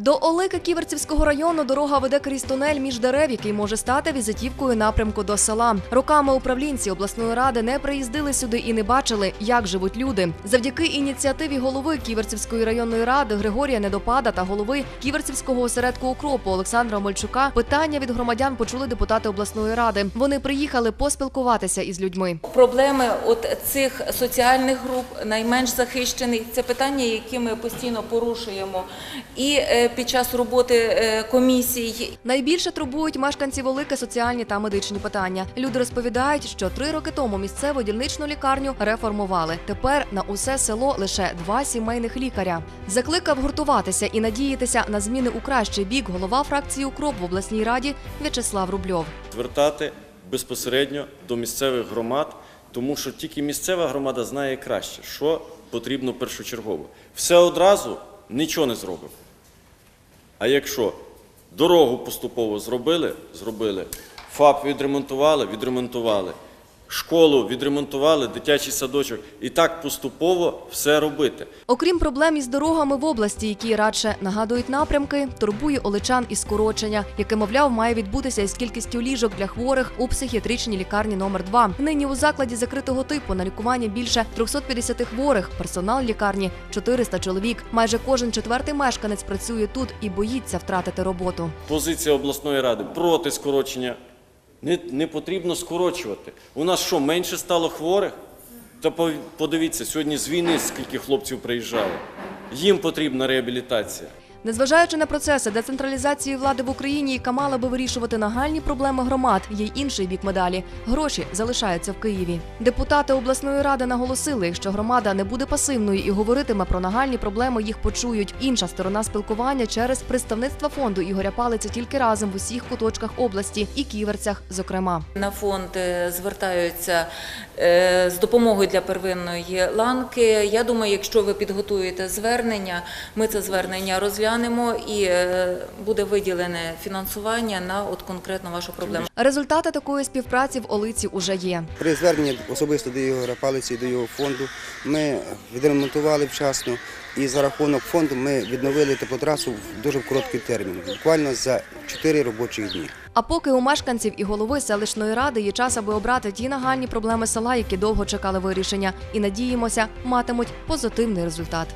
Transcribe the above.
До Олика Ківерцівського району дорога веде крізь тунель між дерев, який може стати візитівкою напрямку до села. Роками управлінці обласної ради не приїздили сюди і не бачили, як живуть люди. Завдяки ініціативі голови Ківерцівської районної ради Григорія Недопада та голови Ківерцівського осередку укропу Олександра Мальчука питання від громадян почули депутати обласної ради. Вони приїхали поспілкуватися із людьми. Проблеми от цих соціальних груп найменш захищених це питання, які ми постійно порушуємо і е, під час роботи е, комісій, Найбільше турбують мешканців Олики соціальні та медичні питання. Люди розповідають, що три роки тому місцеву дільничну лікарню реформували. Тепер на усе село лише два сімейних лікаря. Закликав гуртуватися і надіятися на зміни у кращий бік голова фракції Укроп в обласній раді В'ячеслав Рубльов. звертати безпосередньо до місцевих громад, тому що тільки місцева громада знає краще, що потрібно першочергово. Все одразу нічого не зробив. А якщо дорогу поступово зробили, зробили, ФАП відремонтували, відремонтували, школу відремонтували, дитячий садочок, і так поступово все робити. Окрім проблем із дорогами в області, які радше нагадують напрямки, турбує оличан і скорочення, яке, мовляв, має відбутися із кількістю ліжок для хворих у психіатричній лікарні номер 2 Нині у закладі закритого типу на лікуванні більше 350 хворих. Персонал лікарні 400 чоловік. Майже кожен четвертий мешканець працює тут і боїться втратити роботу. Позиція обласної ради проти скорочення. Не, не потрібно скорочувати. У нас що, менше стало хворих? Та подивіться, сьогодні з війни скільки хлопців приїжджало. Їм потрібна реабілітація. Незважаючи на процеси децентралізації влади в Україні, яка мала би вирішувати нагальні проблеми громад, є інший бік медалі. Гроші залишаються в Києві. Депутати обласної ради наголосили, якщо громада не буде пасивною і говоритиме про нагальні проблеми, їх почують. Інша сторона спілкування через представництво фонду Ігоря Палиця тільки разом в усіх куточках області і ківерцях, зокрема. на фонд е, звертаються е, з допомогою для первинної ланки. Я думаю, якщо ви підготуєте звернення, ми це звернення розглянемо і е, буде виділене фінансування на от конкретно вашу проблему. Результати такої співпраці в Олиці уже є. При зверненні особисто до Ігоря Палиці і до його фонду ми відремонтували вчасно і за рахунок фонду ми відновили теплотрасу в дуже короткий термін, буквально за 4 робочих дні. А поки у мешканців і голови селищної ради є час, аби обрати ті нагальні проблеми села, які довго чекали вирішення, і надіємося, матимуть позитивний результат.